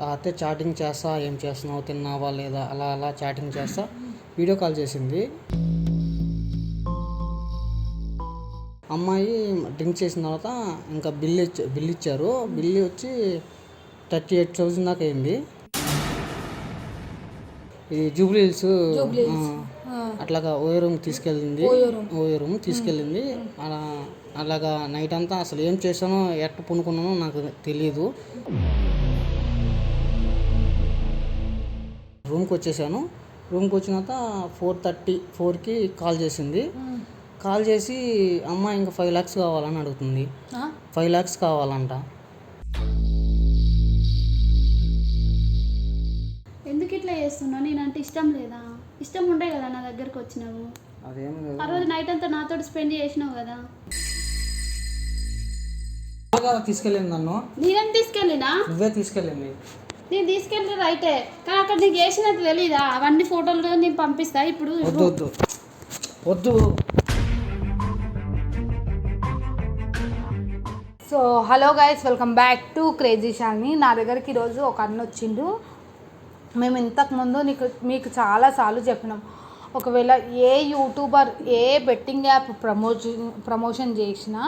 అయితే చాటింగ్ చేస్తా ఏం చేస్తున్నావు తిన్నావా లేదా అలా అలా చాటింగ్ చేస్తా. వీడియో కాల్ చేసింది. అమ్మాయి డ్రింక్ చేసిన తర్వాత ఇంకా బిల్ ఇచ్చ బిల్ ఇచ్చారు. బిల్ వచ్చి థర్టీ ఎయిట్ థౌజండ్ దాకా అయింది. ఈ జూబ్లీ హిల్స్ ఆ, అట్లాగా ఓయో రూమ్ తీసుకెళ్ళింది. OYO room. తీసుకెళ్ళింది. అలా అలాగా నైట్ అంతా అసలు ఏం చేశానో ఎట్ట పునుకున్నానో నాకు తెలియదు రూమ్కి వచ్చేసాను. రూమ్కి వచ్చినాక ఫోర్ థర్టీ ఫోర్కి కాల్ చేసింది. కాల్ చేసి అమ్మ ఇంకా ఫైవ్ ల్యాక్స్ కావాలని అడుగుతుంది. ఫైవ్ ల్యాక్స్ కావాలంట. ఎందుకు ఇట్లా చేస్తున్నావు? నేనంటే ఇష్టం లేదా? ఇష్టం ఉండే కదా నా దగ్గరకు వచ్చినావు. అదేం ఆ రోజు నైట్ అంతా నాతో స్పెండ్ చేసినావు కదా. కదా తీసుకెళ్ళింది నన్ను. నేనేం తీసుకెళ్ళినా? నువ్వే తీసుకెళ్ళింది. నేను తీసుకెళ్ళి రైటే. కానీ అక్కడ నీకు వేసినట్టు తెలీదా? అవన్నీ ఫోటోలు నేను పంపిస్తా. ఇప్పుడు వద్దు వద్దు. వద్దు. So hello guys welcome back to crazy Shalini నా దగ్గరికి ఈరోజు ఒక అన్న వచ్చిండు. మేము ఇంతకుముందు నీకు మీకు చాలాసార్లు చెప్పినాం. ఒకవేళ ఏ యూట్యూబర్ ఏ బెట్టింగ్ యాప్ ప్రమోషన్ ప్రమోషన్ చేసినా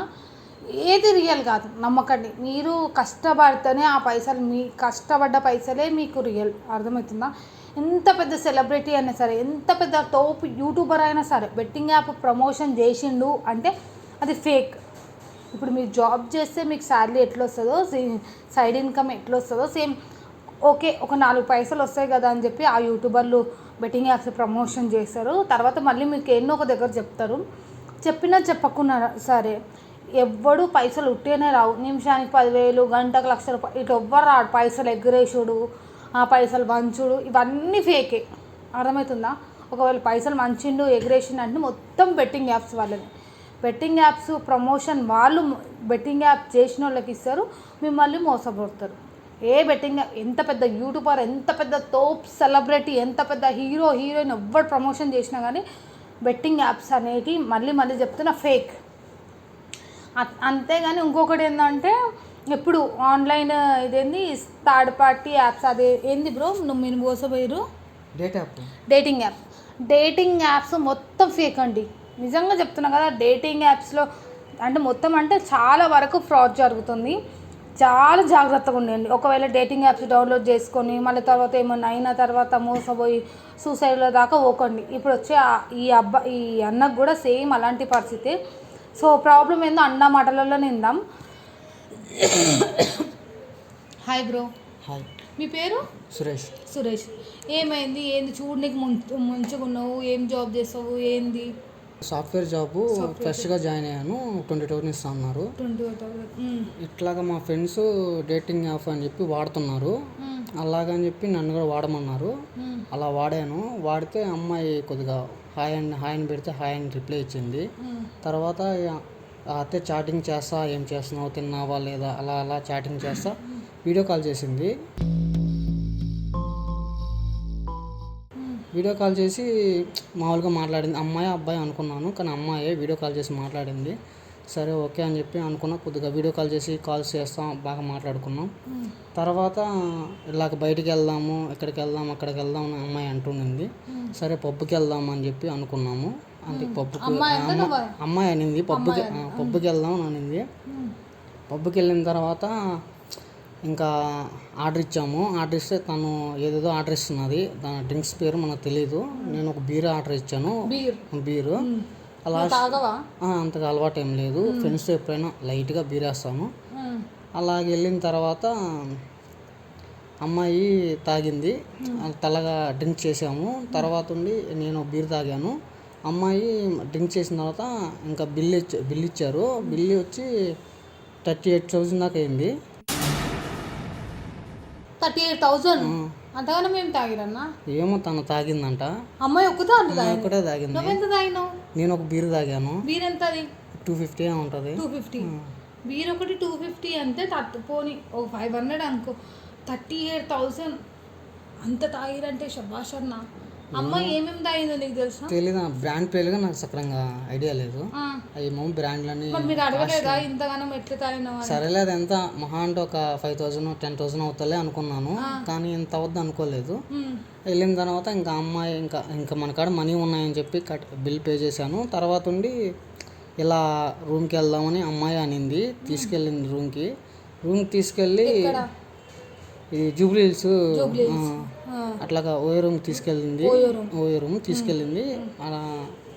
ఏది రియల్ కాదు నమ్మకండి. మీరు కష్టపడితేనే ఆ పైసలు మీ కష్టపడ్డ పైసలే మీకు రియల్ అర్థమవుతుందా? ఎంత పెద్ద సెలబ్రిటీ అయినా సరే ఎంత పెద్ద టోప్ యూట్యూబర్ అయినా సరే బెట్టింగ్ యాప్ ప్రమోషన్ చేసిండు అంటే అది ఫేక్ ఇప్పుడు మీరు జాబ్ చేస్తే మీకు శాలరీ ఎట్లా వస్తుందో సైడ్ ఇన్కమ్ ఎట్లా వస్తుందో సేమ్ ఓకే ఒక నాలుగు పైసలు వస్తాయి కదా అని చెప్పి ఆ యూట్యూబర్లు బెట్టింగ్ యాప్స్ ప్రమోషన్ చేస్తారు. తర్వాత మళ్ళీ మీకు ఎన్నో ఒక దగ్గర చెప్తారు. చెప్పినా చెప్పకున్నా సరే ఎవ్వడు పైసలు ఉట్టేనే రావు. నిమిషానికి పదివేలు గంటకు లక్ష రూపాయలు ఇటు ఎవ్వరు రాడు పైసలు ఎగ్గరేసుడు ఆ పైసలు మంచుడు ఇవన్నీ ఫేకే. అర్థమవుతుందా? ఒకవేళ పైసలు మంచిండు ఎగరేసిండు అంటే మొత్తం బెట్టింగ్ యాప్స్ వాళ్ళని బెట్టింగ్ యాప్స్ ప్రమోషన్ వాళ్ళు బెట్టింగ్ యాప్ చేసిన వాళ్ళకి ఇస్తారు మిమ్మల్ని మోసపోతారు. ఏ బెట్టింగ్ యాప్ ఎంత పెద్ద యూట్యూబర్ ఎంత పెద్ద తోప్ సెలబ్రిటీ ఎంత పెద్ద హీరో హీరోయిన్ ఎవ్వరు ప్రమోషన్ చేసినా కానీ బెట్టింగ్ యాప్స్ అనేటివి మళ్ళీ మళ్ళీ చెప్తున్నా ఫేక్. అంతేగాని ఇంకొకటి ఏంటంటే ఇప్పుడు ఆన్లైన్ ఇదేంది థర్డ్ పార్టీ యాప్స్ అదే ఏంది బ్రో నువ్వు మీరు మోసపోయారు date app. Dating app. Dating apps మొత్తం ఫేక్ అండి. నిజంగా చెప్తున్నా కదా డేటింగ్ యాప్స్లో అంటే మొత్తం అంటే చాలా వరకు ఫ్రాడ్ జరుగుతుంది. చాలా జాగ్రత్తగా ఉండండి. ఒకవేళ డేటింగ్ యాప్స్ డౌన్లోడ్ చేసుకొని మళ్ళీ తర్వాత ఏమన్నా అయిన తర్వాత మోసపోయి సూసైడ్లో దాకా పోకండి. ఇప్పుడు వచ్చే ఈ అబ్బా ఈ అన్నకు కూడా సేమ్ అలాంటి పరిస్థితి. సో ప్రాబ్లం ఏందో అన్న మాటలలో నిందాం. హాయ్ బ్రో హాయ్ మీ పేరు? సురేష్. సురేష్. ఏమైంది? ఏంది? చూడనికి ముంచు ముంచుకున్నావు. ఏం జాబ్ చేస్తావు? ఏంది? సాఫ్ట్వేర్ జాబ్ ఫ్రెష్గా జాయిన్ అయ్యాను. Twenty thousand. ఇస్తా అన్నారు ఇట్లాగా మా ఫ్రెండ్స్ డేటింగ్ యాప్ అని చెప్పి వాడుతున్నారు. అలాగని చెప్పి నన్ను కూడా వాడమన్నారు. అలా వాడాను. వాడితే అమ్మాయి కొద్దిగా హాయ్ అని హాయ్ అని పెడితే హాయ్ అని రిప్లై ఇచ్చింది. తర్వాత అయితే చాటింగ్ చేస్తా ఏం చేస్తున్నావు తిన్నావా లేదా అలా అలా చాటింగ్ చేస్తా వీడియో కాల్ చేసింది. వీడియో కాల్ చేసి మామూలుగా మాట్లాడింది అమ్మాయి అబ్బాయి అనుకున్నాను కానీ అమ్మాయే వీడియో కాల్ చేసి మాట్లాడింది. సరే ఓకే అని చెప్పి అనుకున్నా. కొద్దిగా వీడియో కాల్ చేసి కాల్స్ చేస్తాం బాగా మాట్లాడుకున్నాం. తర్వాత ఇలాగ బయటికి వెళ్దాము ఇక్కడికి వెళ్దాం అక్కడికి వెళ్దాం అని అమ్మాయి అంటుండింది. సరే పబ్బుకి వెళ్దాం అని చెప్పి అనుకున్నాము. అంటే పబ్బుకి అమ్మ- అమ్మాయి అనింది పబ్బుకి పబ్బుకి వెళ్దాం అని అనింది. పబ్కి వెళ్ళిన తర్వాత ఇంకా ఆర్డర్ ఇచ్చాము. ఆర్డర్ ఇస్తే తను ఏదేదో ఆర్డర్ ఇస్తున్నది. దాని డ్రింక్స్ పేరు మనకు తెలియదు నేను ఒక బీర్ ఆర్డర్ ఇచ్చాను. బీర్. బీరు. అలా అంతగా అలవాటు ఏం లేదు. ఫ్రెండ్స్ ఎప్పుడైనా లైట్గా బీర్ వేస్తాము అలాగ వెళ్ళిన తర్వాత అమ్మాయి తాగింది. తెల్లగా డ్రింక్ చేసాము. తర్వాత ఉండి నేను బీర్ తాగాను. అమ్మాయి డ్రింక్ చేసిన తర్వాత ఇంకా బిల్ ఇచ్చ బిల్ ఇచ్చారు. బిల్ వచ్చి థర్టీ ఎయిట్ థౌజండ్ దాకా అయింది. థర్టీ ఎయిట్ థౌసండ్ అంతగానో మేము తాగిరన్నా? ఏమో తను తాగిందంట. అమ్మాయి ఒక్కతో అంత తాగి ఒక్కటే తాగింది. నువ్వెంత తాగినావు? నేను ఒక బీర్ తాగాను. బీర్ ఎంత అది టూ ఫిఫ్టీ ఉంటుంది. Two fifty. బీర్ ఒకటి టూ ఫిఫ్టీ అంతే థర్టీ పోనీ ఒక ఫైవ్ హండ్రెడ్ అనుకో. థర్టీ ఎయిట్ థౌసండ్ అంత తాగిరంటే శబాష్ అన్న. అమ్మ ఏమేమి తాగిందో నీకు తెలుసా? తెలీదు బ్రాండ్ పేరుగా నాకు సక్రంగా ఐడియా లేదు. ఆ. ఏమో బ్రాండ్లని మరి అడగలేదా? ఇంతగానం ఎట్లా తాగినావు అని సరేలే అది ఎంత మహా అంటే ఒక ఫైవ్ థౌజండ్ టెన్ థౌజండ్ అవుతలే అనుకున్నాను. కానీ ఇంత అవుద్ది అనుకోలేదు. వెళ్ళిన తర్వాత ఇంకా అమ్మాయి ఇంకా ఇంకా మన కాడ మనీ ఉన్నాయని చెప్పి కట్ బిల్ పే చేశాను. తర్వాత ఉండి ఇలా రూమ్కి వెళ్దామని అమ్మాయి అనింది. తీసుకెళ్ళింది రూమ్కి రూమ్కి తీసుకెళ్ళి ఇది జూబ్లీ హిల్స్ ఆ, అట్లాగా ఓయో రూమ్ తీసుకెళ్ళింది. OYO room. తీసుకెళ్ళింది. అలా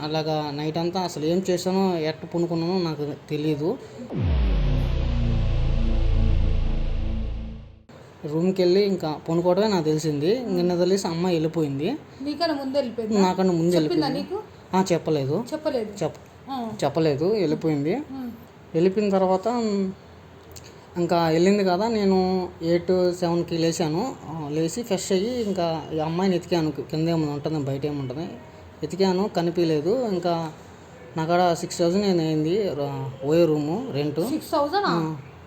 అలాగా నైట్ అంతా అసలు ఏం చేశానో ఎట్ట పునుకున్నానో నాకు తెలియదు రూమ్కి వెళ్ళి ఇంకా పనుకోవడమే నాకు తెలిసింది. ఇంకా తెలిసి అమ్మాయి వెళ్ళిపోయింది. నీకన్నా ముందు వెళ్ళిపోయింది. చెప్పలేదు. చెప్పలేదు. చెప్పలేదు. వెళ్ళిపోయింది. వెళ్ళిపోయిన తర్వాత ఇంకా వెళ్ళింది కదా నేను ఎయిట్ సెవెన్కి లేచాను. లేచి ఫ్రెష్ అయ్యి ఇంకా ఈ అమ్మాయిని ఎతికాను. కింద ఏమైనా ఉంటుంది బయట ఏముంటుంది. ఎతికాను కనిపించలేదు. ఇంకా నా కాడ సిక్స్ థౌజండ్ నేను అయింది. OYO room rent. Six thousand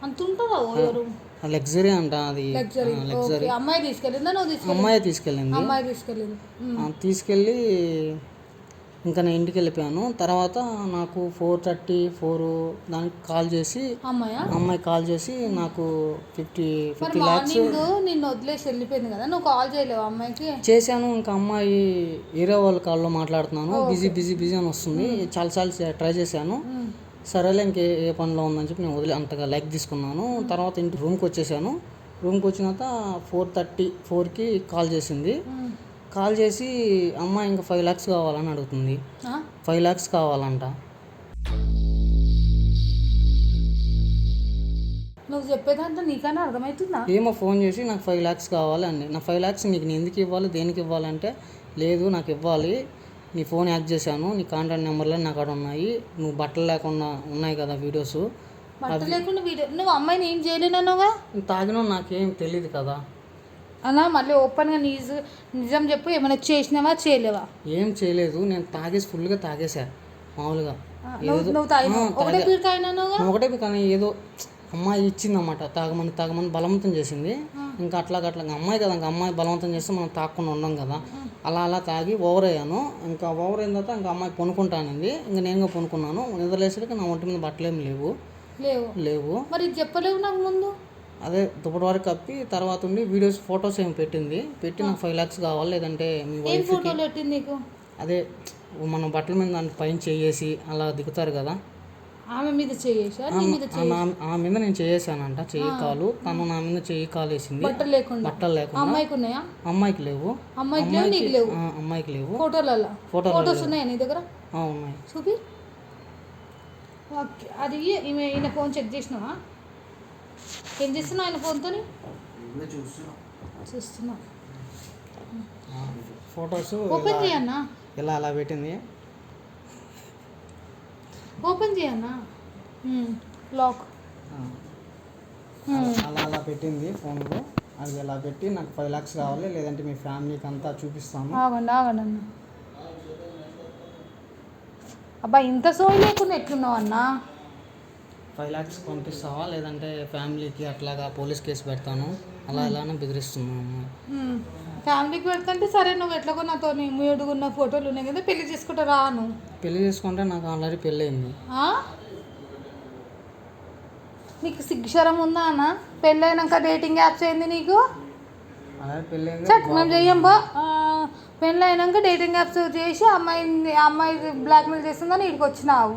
అంత ఉంటుందా ఓయో రూమ్? లగ్జరీ అంట అది. లగ్జరీ అమ్మాయి తీసుకెళ్ళిందా అమ్మాయి తీసుకెళ్ళింది. అమ్మాయి తీసుకెళ్ళింది. తీసుకెళ్ళి ఇంకా నేను ఇంటికి వెళ్ళిపోయాను. తర్వాత నాకు ఫోర్ థర్టీ ఫోర్ దానికి కాల్ చేసి అమ్మాయా? కాల్ చేసి నాకు ఫిఫ్టీ ఫిఫ్టీ ల్యాక్స్ నిన్ను వదిలేసి వెళ్ళిపోయింది కదా నువ్వు కాల్ చేయలేవు అమ్మాయికి? చేశాను. ఇంకా అమ్మాయి వేరే వాళ్ళ కాల్లో మాట్లాడుతున్నాను. బిజీ బిజీ బిజీ అని వస్తుంది. చాలాసార్లు ట్రై చేశాను. సరేలే ఇంకే ఏ పనిలో ఉందని చెప్పి నేను వదిలే అంతగా లైక్ తీసుకున్నాను. తర్వాత ఇంటి రూమ్కి వచ్చేసాను. రూమ్కి వచ్చినాక ఫోర్ థర్టీ ఫోర్కి కాల్ చేసింది. కాల్ చేసి అమ్మ ఇంకా ఫైవ్ ల్యాక్స్ కావాలని అడుగుతుంది? ఫైవ్ ల్యాక్స్ కావాలంట. నువ్వు చెప్పేదంతా నీకన్నా అర్థమవుతుందా? ఏమో ఫోన్ చేసి నాకు ఫైవ్ ల్యాక్స్ కావాలి అండి నా ఫైవ్ ల్యాక్స్ నీకు నేను ఎందుకు ఇవ్వాలి? దేనికి ఇవ్వాలంటే లేదు నాకు ఇవ్వాలి. నీ ఫోన్ యాక్ట్ చేశాను. నీ కాంటాక్ట్ నెంబర్లో నా కాడ ఉన్నాయి. నువ్వు బట్టలు లేకుండా ఉన్నాయి కదా వీడియోస్. బట్ట లేకుండా వీడియో నువ్వు అమ్మాయిని ఏం చేయలేనన్నావుగా? తాగినా నాకేం తెలియదు కదా. అలా మళ్ళీ ఓపెన్గా నిజ నిజం చెప్పు ఏమైనా చేసినావా చేయలేవా? ఏం చేయలేదు నేను తాగేసి ఫుల్గా తాగేసా మామూలుగా. నువ్వు ఒకటే పీరు తాగినావుగా ఒకటే కానీ ఏదో అమ్మాయి ఇచ్చిందన్నమాట తాగమని తాగమని బలవంతం చేసింది. ఇంకా అట్లా అట్లా ఇంకా అమ్మాయి కదా ఇంకా అమ్మాయి బలవంతం చేస్తే మనం తాగకుండా ఉండం కదా. అలా అలా తాగి ఓవర్ అయ్యాను. ఇంకా ఓవర్ అయిన తర్వాత ఇంకా అమ్మాయి కొనుక్కుంటానంది ఇంకా నేనుగా కొనుక్కున్నాను నిద్రలేసరికి నా ఒంటి మీద బట్టలు లేవు. లేవు. లేవు. మరి ఇది చెప్పలేవు నాకు ముందు? అదే దుప్పటి వరకు కప్పి తర్వాత ఉండి వీడియోస్ ఫొటోస్ ఏమి పెట్టింది? పెట్టి నాకు ఫైవ్ ల్యాక్స్ కావాలి లేదంటే మీ ఏం వైఫ్ ఫోటోలు పెట్టింది నీకు? అదే మన బట్టల మీద దాని పైన చేసి అలా దిగుతారు కదా? ఆమె మీద చేయేసా? నీ మీద ఆ నా- ఆ మీద నేను చేసానంట చెయ్యి కాలు. తను నా మీద చెయ్యి కాలు వేసింది బట్టలు లేకుండా? బట్టలు లేకుండా. అమ్మాయికి ఉన్నాయా? అమ్మాయికి లేవు. అమ్మాయికి లేవు నీకు లేవు? ఆ, అమ్మాయికి లేవు. ఫోటోలలో? ఫోటోలు ఫోటోస్ ఉన్నాయా నీ దగ్గర? ఆ, ఉన్నాయి. చూపి. ఓకే అది ఈమె ఈయన ఫోన్ చెక్ చేసినావా? ఏం చేస్తున్నావు ఆయన ఫోన్తో చూస్తున్నా. ఫొటోస్ ఓపెన్ చేయన్నా? ఇలా అలా పెట్టింది? ఓపెన్ చేయన్నా? లాక్. ఆ. అలా అలా పెట్టింది ఫోన్లో అది ఇలా పెట్టి నాకు ఫైవ్ ల్యాక్స్ కావాలి లేదంటే మీ ఫ్యామిలీకి అంతా చూపిస్తాను. ఆగండి ఆగండి అన్న. అబ్బా ఇంత సోయి లేకుండా ఎట్లున్నావు అన్నా? ఫైవ్ ల్యాక్స్ పంపిస్తావా? లేదంటే ఫ్యామిలీకి అట్లాగా పోలీస్ కేసు పెడతాను? అలా ఇలానే బెదిరిస్తున్నాను ఫ్యామిలీకి పెడుతుంటే సరే నువ్వు ఎట్లాగో నాతో మూడుగున్న ఫోటోలు ఉన్నాయి కదా పెళ్ళి చేసుకుంటా రాను పెళ్ళి చేసుకుంటే నాకు ఆల్రెడీ పెళ్ళయింది. ఆ? నీకు సిగ్గుశరం ఉందా అన్న? పెళ్ళైనాక డేటింగ్ యాప్స్ ఏంది నీకు? చట్ మేము చెయ్యం బా. పెళ్ళైనాక డేటింగ్ యాప్స్ చేసి అమ్మాయిని అమ్మాయి బ్లాక్మెయిల్ చేస్తుందని ఇక్కడికి వచ్చినావు.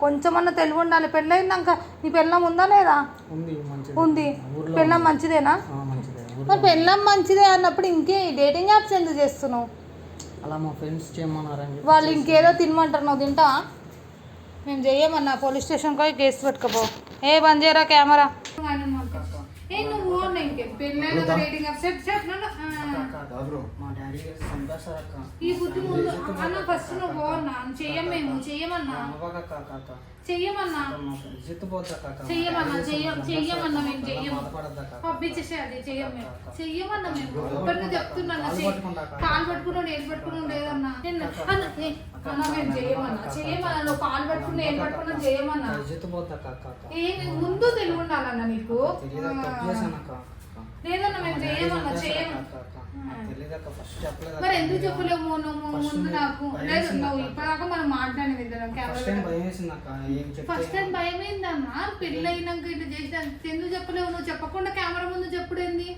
కొంచెమన్నా తెలివి ఉండాలి. పెళ్ళైనాక నీ పెళ్ళం ఉందా లేదా? ఉంది మంచిది. ఉంది. పెళ్ళం మంచిదేనా? ఆ, మంచిదే. ఊరు- మరి పెళ్ళం మంచిదే అన్నప్పుడు ఇంకే డేటింగ్ యాప్స్ ఎందుకు చేస్తున్నావు? అలా మా ఫ్రెండ్స్ చేయమన్నారని చెప్పి వాళ్ళు ఇంకేదో తినమంటారు. నువ్వు తింటా మేము చెయ్యమన్నా పోలీస్ స్టేషన్కి పోయి కేసు పెట్టుకోపో. ఏ బంద్ చేయరా కెమెరా? ఏ నువ్వు ఓన్ ఇంకేం పెళ్ళైన రేటింగ్ ఈ బుద్ధి ముందు. అన్న ఫస్ట్ నువ్వు చెయ్యం మేము. చెయ్యమన్నా. చెయ్యమన్నా. చెయ్యమన్నా. చెయ్యమన్నా మేము చెయ్యము. పంపించేసే అది. చెయ్యం మేము. చెయ్యమన్నా మేము. ఇప్పటికే చెప్తున్నా కాలు పట్టుకున్నాడు ఏం పట్టుకున్నాడు లేదన్నా. అన్న మేము చెయ్యమన్నా. చెయ్యమన్నా. నువ్వు కాలు పట్టుకున్నా ఏం పట్టుకున్నా చెయ్యమన్నా. ముందు తెలివి ఉండాలన్న నీకు. లేదన్నా మేము చేయమన్నా చేయము? మరి ఎందుకు చెప్పలేము నువ్వు ముందు నాకు లేదు నువ్వు ఇప్పటిదాకా మనం మాట్లాడిన ఇద్దరం ఫస్ట్ టైం భయం ఏందన్నా పెళ్ళి అయినాక ఇట్లా చేసి ఎందుకు చెప్పలేవు? నువ్వు చెప్పకుండా కెమెరా ముందు చెప్పుడేంది.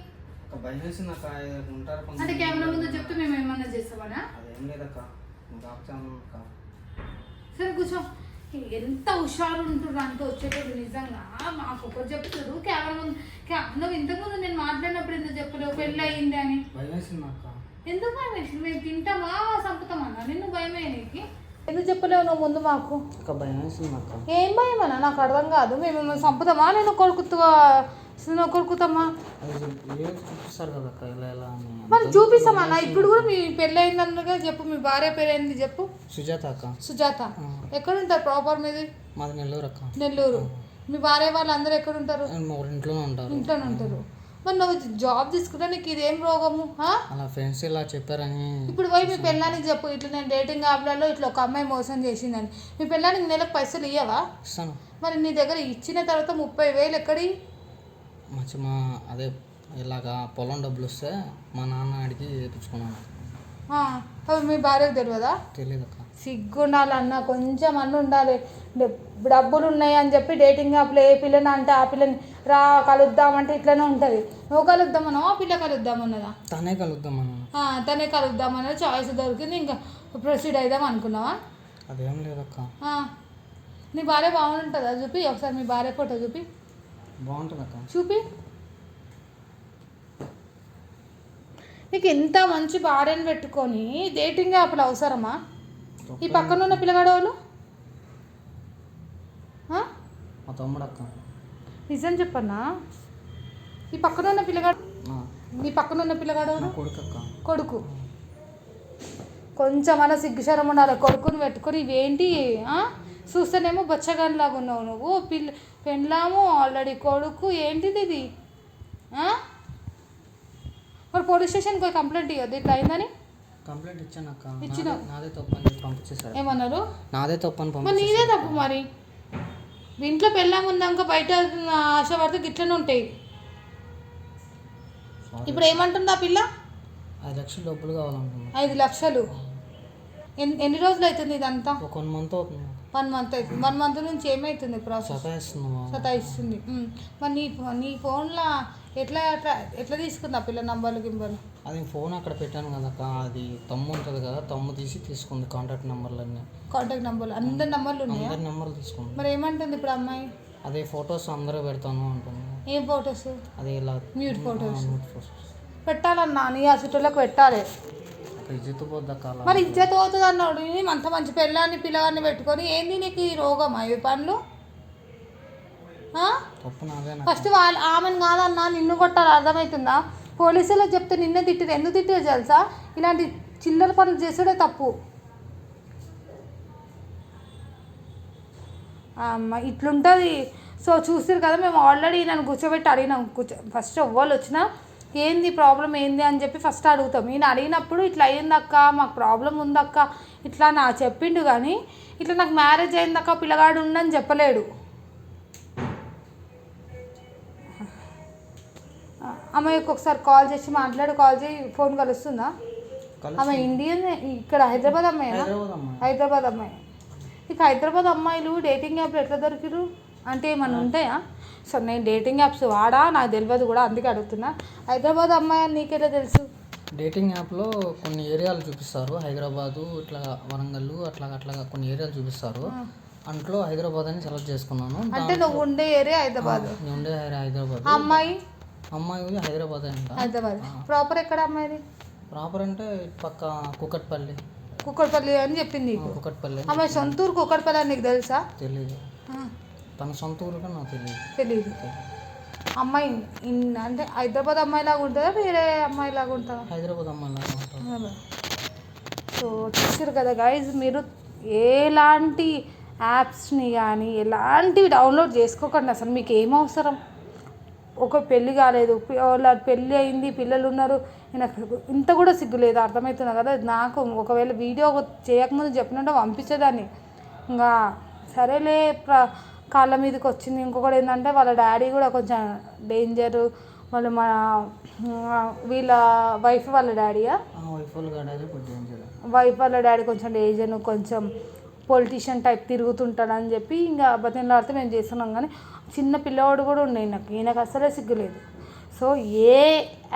అంటే కెమెరా ముందు చెప్తే మేము ఏమన్నా చేస్తామనా? సరే కూర్చో. ఎంత హుషారు ఉంటున్నారు అంటే వచ్చేటప్పుడు నిజంగా. మాకు ఒకరు చెప్తారు కెమెరా ముందు కె- నువ్వు ఇంతకుముందు నేను మాట్లాడినప్పుడు ఎందుకు చెప్పలేవు? పెళ్ళి అయింది అని. ఎందుకు భయం వేసింది మేము తింటామా? చంపుతామన్నా నిన్ను భయమే నీకు? ఎందుకు చెప్పలేవు నువ్వు ముందు మాకు? భయం అక్క ఏం భయం అన్న? నాకు అర్థం కాదు. మేము చంపుతామా? నేను కొడుకుతా నేను కొడుకుతామా? చూపిస్తారు కదా అక్క ఇలా ఎలా అని. మరి చూపిస్తామన్నా ఇప్పుడు కూడా మీ పెళ్ళి అయిందన్నగా చెప్పు మీ భార్య పేరేంది చెప్పు. సుజాత అక్క. సుజాత. ఎక్కడ ఉంటారు ప్రాపర్ మీది? మాది నెల్లూరు అక్క. నెల్లూరు. మీ భార్య వాళ్ళందరూ ఎక్కడ ఉంటారు? మా ఇంట్లోనే ఉంటారు. ఇంట్లోనే ఉంటారు. మరి నువ్వు జాబ్ తీసుకుంటే నీకు ఇదేం రోగము? అలా ఫ్రెండ్స్ ఇలా చెప్పారని ఇప్పుడు పోయి మీ పెళ్ళానికి చెప్పు ఇట్లా నేను డేటింగ్ యాప్లలో ఇట్లా ఒక అమ్మాయి మోసం చేసిందని. మీ పెళ్ళానికి నెలకు పైసలు ఇయ్యవా? ఇస్తాను. మరి నీ దగ్గర ఇచ్చిన తర్వాత ముప్పై వేలు ఎక్కడి? మంచి మా అదే ఇలాగా పొలం డబ్బులు వస్తే మా నాన్న అడిగి వేయించుకున్నాను అవి మీ భార్యకు తెలియదా తెలియదు అక్క. సిగ్గుండాలన్న కొంచెం అన్న ఉండాలి డబ్- డబ్బులు ఉన్నాయి అని చెప్పి డేటింగ్ యాప్లో ఏ పిల్లని అంటే ఆ పిల్లని రా కలుద్దామంటే ఇట్లనే ఉంటుంది. నువ్వు కలుద్దామన్నా పిల్ల కలుద్దామన్నదా తనే కలుద్దాం మనం ఆ, తనే కలుద్దామన్నది చాయిస్ దొరికింది. ఇంకా ప్రొసీడ్ అయిదాం అనుకున్నావా? అదేం లేదక్క నీ భార్య బాగుంటుందా చూపి? ఒకసారి మీ భార్య ఫోటో చూపి. బాగుంటుంది అక్క. చూపి. నీకు ఎంత మంచి భార్యను పెట్టుకొని డేటింగ్ యాప్లు అవసరమా? ఈ పక్కన ఉన్న పిల్లగాడు వాళ్ళు ఆ? మా తమ్ముడు అక్క. నిజం చెప్పన్నా? ఈ పక్కన ఉన్న పిల్లగాడు నా పక్కన ఉన్న పిల్లగాడు? కొడుకు. కొంచెం అలా సిగ్గుశరం ఉండాలి. కొడుకుని పెట్టుకొని ఇవేంటి? చూస్తేనేమో బచ్చగానిలాగా ఉన్నావు నువ్వు. పిల్ల పెళ్ళాము ఆల్రెడీ కొడుకు. ఏంటిది ఇది? మరి పోలీస్ స్టేషన్కి పోయి కంప్లైంట్ ఇవ్వద్దు ఇట్లా అయిందని? కంప్లైంట్ ఇచ్చాను అక్క ఇచ్చినావు. నాదే- తప్పు అని చెప్పి పంపించేశారు. ఏమన్నారు? నాదే తప్పు అని నీదే తప్పు మరి. ఇంట్లో పెళ్ళాం ఉన్నాక బయట ఆశ పడితే గిట్లనే ఉంటాయి. ఇప్పుడు ఏమంటుంది ఆ పిల్ల? ఐదు లక్షలు డబ్బులు ఐదు లక్షలు. ఎన్ని రోజులు అవుతుంది ఇదంతా? ఒక వన్ మంత్ అవుతుంది. వన్ మంత్ అవుతుంది. వన్ మంత్ నుంచి ఏమవుతుంది ప్రాసెస్? సతాయిస్తుంది. మరి నీ నీ ఫోన్లో ఎట్లా ఎట్లా ఎట్లా తీసుకుంది ఆ పిల్ల నంబర్లు గింబర్లు? అది ఫోన్ అక్కడ పెట్టాను కదక్క. అది తమ్ము ఉంటుంది కదా తమ్ము తీసి తీసుకుంది కాంటాక్ట్ నెంబర్లన్నీ కాంటాక్ట్ నంబర్లు అందరి నంబర్లు ఉన్నాయా? అందరి నెంబర్లు తీసుకుంది. మరి ఏమంటుంది ఇప్పుడు అమ్మాయి? అదే ఫొటోస్ అందరూ పెడతాను అంటుంది. ఏం ఫొటోస్ అదే ఇలా మ్యూట్ ఫొటోస్ పెట్టాలన్నా నీ ఆ చుట్టూలకు పెట్టాలి. ఇజ్జత్ మరి ఇజ్జత్ పోతుంది అన్నాడు. అంత మంచి పిల్లాన్ని పిల్లగాన్ని పెట్టుకొని ఏంది నీకు ఈ రోగం? ఇవి పనులు? ఫస్ట్ వాళ్ళ ఆమెను కాదన్నా నిన్ను కొట్టాలి అర్థమవుతుందా? పోలీసులు చెప్తే నిన్నే తిట్టిరు ఎందుకు తిట్టిరు తెలుసా? ఇలాంటి చిల్లర పనులు చేసుడే తప్పు. ఇట్లుంటుంది. సో చూస్తారు కదా మేము ఆల్రెడీ నన్ను కూర్చోబెట్టి అడిగినాం. కూర్చో ఫస్ట్ ఎవ్వరు వచ్చినా ఏంది ప్రాబ్లం ఏంది? అని చెప్పి ఫస్ట్ అడుగుతాం. ఈయన అడిగినప్పుడు ఇట్లా అయ్యిందక్క మాకు ప్రాబ్లం ఉందక్క ఇట్లా నా చెప్పిండు కానీ ఇట్లా నాకు మ్యారేజ్ అయిందక్క పిల్లగాడు ఉండని చెప్పలేడు. అమ్మాయికి ఒకసారి కాల్ చేసి మాట్లాడి కాల్ చేసి ఫోన్ కలుస్తుందా? ఆమె ఇండియన్ ఇక్కడ హైదరాబాద్ హైదరాబాద్ అమ్మాయి. హైదరాబాద్ అమ్మాయి. ఇక హైదరాబాద్ అమ్మాయిలు డేటింగ్ యాప్లు ఎట్లా దొరికిరు అంటే ఏమన్నా ఉంటాయా? సో నేను డేటింగ్ యాప్స్ వాడా? నాకు తెలియదు కూడా అందుకే అడుగుతున్నా. హైదరాబాద్ అమ్మాయి అని నీకెలా తెలుసు? డేటింగ్ యాప్లో కొన్ని ఏరియాలు చూపిస్తారు. హైదరాబాదు ఇట్లా వరంగల్ అట్లా అట్లా కొన్ని ఏరియాలు చూపిస్తారు. అంట్లో హైదరాబాద్ అని సెలెక్ట్ చేసుకున్నాను. అంటే నువ్వు ఉండే ఏరియా హైదరాబాద్. ఉండే హైదరాబాద్. ఆ అమ్మాయి? అమ్మాయి హైదరాబాద్ అంట. హైదరాబాద్. ప్రాపర్ ఎక్కడ అమ్మాయిది? ప్రాపర్ అంటే పక్క కుకట్పల్లి కుక్కడపల్లి అని చెప్పింది కుకట్పల్లి అమ్మాయి సొంత ఊరు కుక్కడపల్లి అని నీకు తెలుసా? తెలియదు తన సొంత ఊరుగా నాకు తెలియదు తెలీదు. అమ్మాయి అంటే హైదరాబాద్ అమ్మాయి లాగా ఉంటుందా వేరే అమ్మాయి లాగా ఉంటుందా? హైదరాబాద్ అమ్మాయి లాగా ఉంటుంది. సో చూసారు కదా గైజ్ మీరు ఎలాంటి యాప్స్ని కానీ ఎలాంటివి డౌన్లోడ్ చేసుకోకండి అసలు మీకు ఏం అవసరం? ఒక పెళ్ళి కాలేదు. వాళ్ళ పెళ్ళి అయింది పిల్లలు ఉన్నారు. నాకు ఇంత కూడా సిగ్గు లేదు. అర్థమవుతుంది కదా? నాకు ఒకవేళ వీడియో చేయకముందు చెప్పినట్టు పంపించేదాన్ని. ఇంకా సరేలే ప్ర కాళ్ళ మీదకి వచ్చింది. ఇంకొకటి ఏంటంటే వాళ్ళ డాడీ కూడా కొంచెం డేంజర్ వాళ్ళు మన వీళ్ళ వైఫ్ వాళ్ళ డాడీయా? వైఫ్ వాళ్ళు డాడీ కొంచెం ఏజన్ కొంచెం పొలిటీషియన్ టైప్ తిరుగుతుంటాడని చెప్పి ఇంకా బతిలాడితే మేము చేస్తున్నాం. కానీ చిన్న పిల్లవాడు కూడా ఉండే నాకు ఈయనకు అసలే సిగ్గులేదు సో ఏ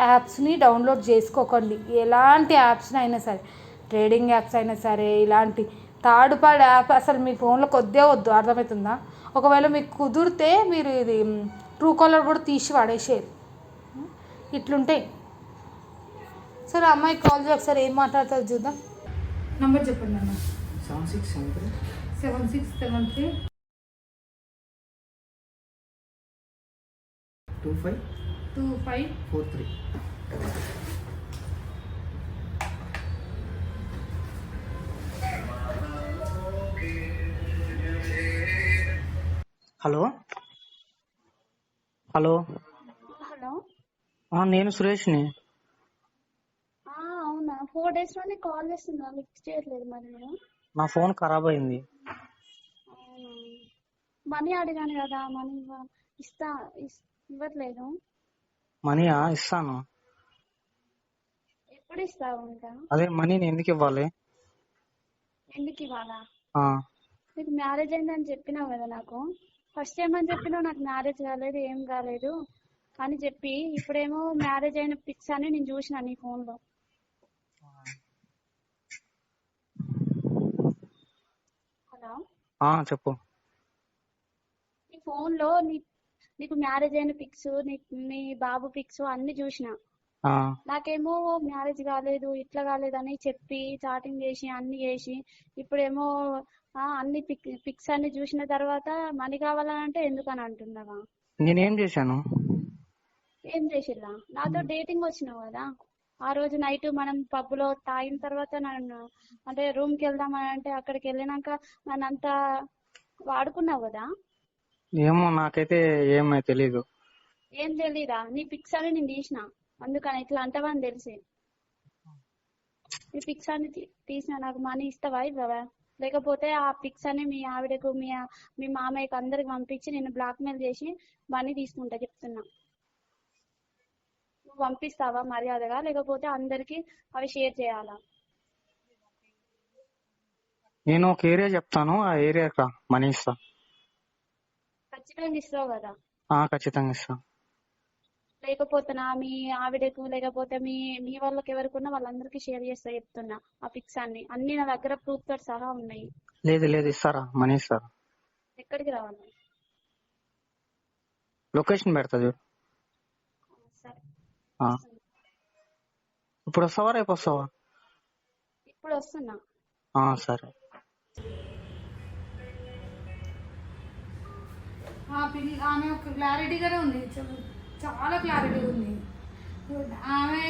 యాప్స్ని డౌన్లోడ్ చేసుకోకండి. ఎలాంటి యాప్స్ని అయినా సరే ట్రేడింగ్ యాప్స్ అయినా సరే ఇలాంటి థర్డ్ పార్టీ యాప్ అసలు మీ ఫోన్లో కొద్దిగా వద్దు. అర్థమవుతుందా? ఒకవేళ మీకు కుదిరితే మీరు ఇది ట్రూ కాలర్ కూడా తీసి పడేసేది ఇట్లుంటాయి సరే అమ్మాయి కాల్ చేసి ఒకసారి ఏం మాట్లాడతారు చూద్దాం. నంబర్ చెప్పండి అన్న seven six seven three seven six seven three two five two five four three hello hello hello ఆ, నేను సురేష్ని. అవునా? ఫోర్ డేస్లోనే కాల్ చేస్తున్నా. లిఫ్ట్ చేయట్లేదు మరి మీరు నా ఫోన్ ఖరాబ్ అయింది. మనీ అడిగాను కదా మనీ ఇస్తా ఇస్- ఇవ్వట్లేదు. మనీయా? ఇస్తాను. ఎప్పుడు ఇస్తావు ఇంకా? అదే మనీని ఎందుకు ఇవ్వాలి? ఎందుకు ఇవ్వాలా? నీకు మ్యారేజ్ అయిందని చెప్పినావు కదా నాకు. ఫస్ట్ ఏమని చెప్పినావు? నాకు మ్యారేజ్ కాలేదు ఏం కాలేదు. అని చెప్పి ఇప్పుడేమో మ్యారేజ్ అయిన పిక్స్ అని నేను చూసిన నీ ఫోన్లో హలో ఆ, చెప్పు. నీ ఫోన్లో నీకు మ్యారేజ్ అయిన పిక్స్ నీ బాబు పిక్స్ అన్ని చూసిన. నాకేమో మ్యారేజ్ కాలేదు ఇట్లా కాలేదు అని చెప్పి చాటింగ్ చేసి అన్ని చేసి ఇప్పుడేమో అన్ని పిక్ పిక్స్ అన్ని చూసిన తర్వాత మనీ కావాలంటే ఎందుకని అంటున్నావా? నేనేం చేశాను? ఏం చేసిల్లా నాతో డేటింగ్ వచ్చినావు కదా. ఆ రోజు నైట్ మనం పబ్లో తాగిన తర్వాత నన్ను అంటే రూమ్కి వెళ్దామని అంటే అక్కడికి వెళ్ళినాక నన్ను అంతా వాడుకున్నావు కదా? ఏమో నాకైతే ఏమై తెలీదు. ఏం తెలీదా? నీ పిక్స్ అని నేను తీసిన. అందుకని ఇట్లా అంటావని తెలిసి. నీ పిక్స్ అని తీసిన నాకు మనీ ఇస్తావా ఇవ్వవా? లేకపోతే ఆ పిక్స్ అని మీ ఆవిడకు మీ మీ మామయ్యకు అందరికి పంపించి నేను బ్లాక్ మెయిల్ చేసి మనీ తీసుకుంటా చెప్తున్నా. నువ్వు పంపిస్తావా మర్యాదగా? లేకపోతే అందరికి అవి షేర్ చేయాలా? నేను ఒక ఏరియా చెప్తాను ఆ ఏరియాకి మనీ ఇస్తా. ఖచ్చితంగా ఇస్తావు కదా? ఆ, ఖచ్చితంగా ఇస్తా. లేకపోతే నా మీ ఆవిడకు లేకపోతే మీ మీ వాళ్ళకి ఎవరికున్నా వాళ్ళందరికీ షేర్ చేస్తా చెప్తున్నా ఆ పిక్స్ అన్ని. అన్ని నా దగ్గర ప్రూఫ్తో సహా ఉన్నాయి. లేదు లేదు ఇస్తారా? మనీ ఇస్తారా? ఎక్కడికి రావాలి? లొకేషన్ పెడతా చూడు. ఇప్పుడు వస్తావా రేపు వస్తావా ఇప్పుడు వస్తున్నా ఆ, సరే. ఆ పిల్ల ఆమె ఒక క్లారిటీగానే ఉంది. చాలా క్లారిటీ ఉంది. ఆమె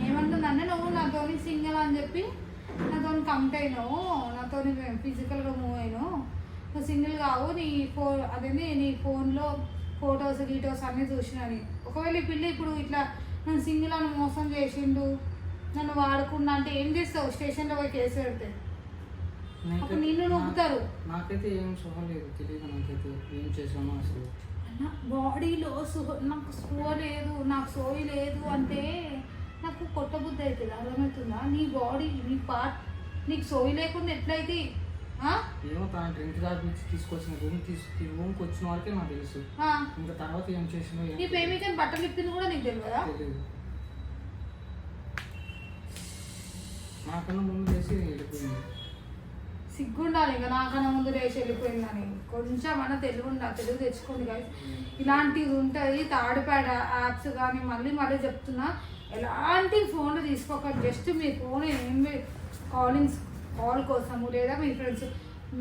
ఏమంటుందంటే నువ్వు నాతోని సింగిల్ అని చెప్పి నాతో కంప్ట్ అయినావు. నాతో ఫిజికల్గా మూవ్ అయినావు. నువ్వు సింగిల్ కావు. నీ ఫో అదేంటి నీ ఫోన్లో ఫొటోస్ గీటోస్ అన్నీ చూసినని ఒకవేళ ఈ పిల్ల ఇప్పుడు ఇట్లా నన్ను సింగిల్ అని మోసం చేసిండు. నన్ను వాడుకున్నా అంటే ఏం చేస్తావు? స్టేషన్లో పోయి కేసు పెడితే. అప్పుడు నిన్ను నొక్కుతారు. నాకైతే ఏం చూడలేదు తెలియదు నాకైతే ఏం చేశాను అసలు. నా బాడీలో సుహ నాకు స్పృహ లేదు నాకు సోయి లేదు అంటే నాకు కొట్టబుద్ధి అవుతుంది. అర్థమవుతుందా? నీ బాడీ నీ పార్ట్ నీకు సోయి లేకుండా ఎట్లయితే? ఏమో తన డ్రింక్ తాగించి తీసుకొచ్చిన రూమ్ తీసు రూమ్కి వచ్చిన వరకే నాకు తెలుసు. ఇంకా తర్వాత ఏం చేసినా నీ ప్రేమికని బట్టలు ఇప్పింది కూడా నీకు తెలియదా తెలియదు నాకన్నా ముందు చేసి వెళ్ళిపోయింది. సిగ్గుండాలి ఇంకా నాకన్నా ముందు లేచి వెళ్ళిపోయిందని. కొంచెం అన్న తెలుగు ఉండాలి తెలుగు తెచ్చుకోండి కానీ ఇలాంటివి ఉంటుంది థర్డ్ ప్యాడ్ యాప్స్ కానీ మళ్ళీ మళ్ళీ చెప్తున్నా. ఎలాంటి ఫోన్లు తీసుకోకండి జస్ట్ మీ ఫోన్ ఏం కాలింగ్స్ కాల్ కోసము లేదా మీ ఫ్రెండ్స్.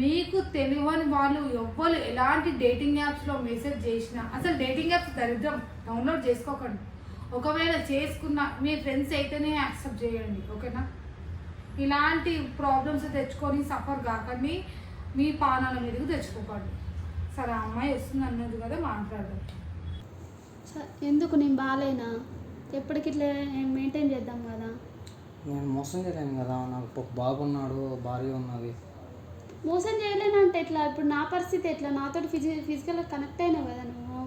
మీకు తెలియని వాళ్ళు ఎవ్వరు ఎలాంటి డేటింగ్ యాప్స్లో మెసేజ్ చేసినా అసలు డేటింగ్ యాప్స్ దరిద్రం. డౌన్లోడ్ చేసుకోకండి. ఒకవేళ చేసుకున్న మీ ఫ్రెండ్స్ అయితేనే యాక్సెప్ట్ చేయండి ఓకేనా? ఇలాంటి ప్రాబ్లమ్స్ తెచ్చుకొని సఫర్ కాకండి మీ పానాల మీదకి తెచ్చుకోకండి. సరే అమ్మాయి వస్తుంది అన్నది కదా మాట్లాడదాం ఎందుకు నేను బాగాలేనా ఎప్పటికి ఇట్లా మెయింటైన్ చేద్దాం కదా? నేను మోసం చేయలేను కదా. నాకు ఒక బాబు ఉన్నాడు భార్య ఉన్నది. మోసం చేయలేనంటే ఎట్లా? ఇప్పుడు నా పరిస్థితి ఎట్లా? నాతో ఫిజి ఫిజికల్గా కనెక్ట్ అయినావు కదా నువ్వు.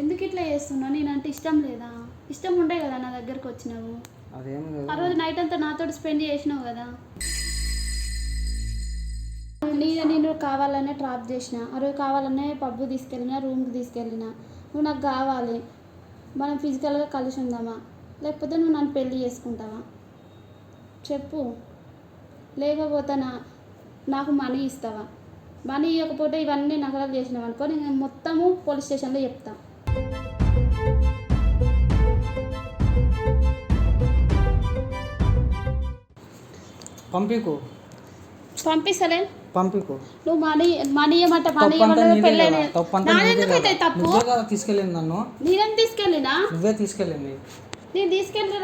ఎందుకు ఇట్లా చేస్తున్నావు? నేనంటే ఇష్టం లేదా? ఇష్టం ఉండే కదా నా దగ్గరకు వచ్చినావు. అదేం లేదు. ఆ రోజు నైట్ అంతా నాతో స్పెండ్ చేసినావు కదా. నేను నేను కావాలనే ట్రాప్ చేసిన. ఆ రోజు కావాలనే పబ్బు తీసుకెళ్ళిన రూమ్కి తీసుకెళ్ళిన. నువ్వు నాకు కావాలి. మనం ఫిజికల్గా కలిసి ఉందామా? లేకపోతే నువ్వు నన్ను పెళ్ళి చేసుకుంటావా? చెప్పు. లేకపోతే నా నాకు మనీ ఇస్తావా? మనీ ఇవ్వకపోతే ఇవన్నీ నగరాలు చేసినావు అనుకో నేను మొత్తము పోలీస్ స్టేషన్లో చెప్తా. పంపికు. పంపిస్తలే పంపికు. నువ్వు మనీ మనీ ఇవ్వమంటే మనీ తప్పంతా ఇవ్వలేదు నీదే పెళ్ళి కదా, తప్పంతా నీదే నాదెందుకు కదా. అయితే తప్పు? నువ్వే కదా తీసుకెళ్ళింది నన్ను. నేనేం తీసుకెళ్ళినా? నువ్వే తీసుకెళ్ళింది. నేను తీసుకెళ్ళి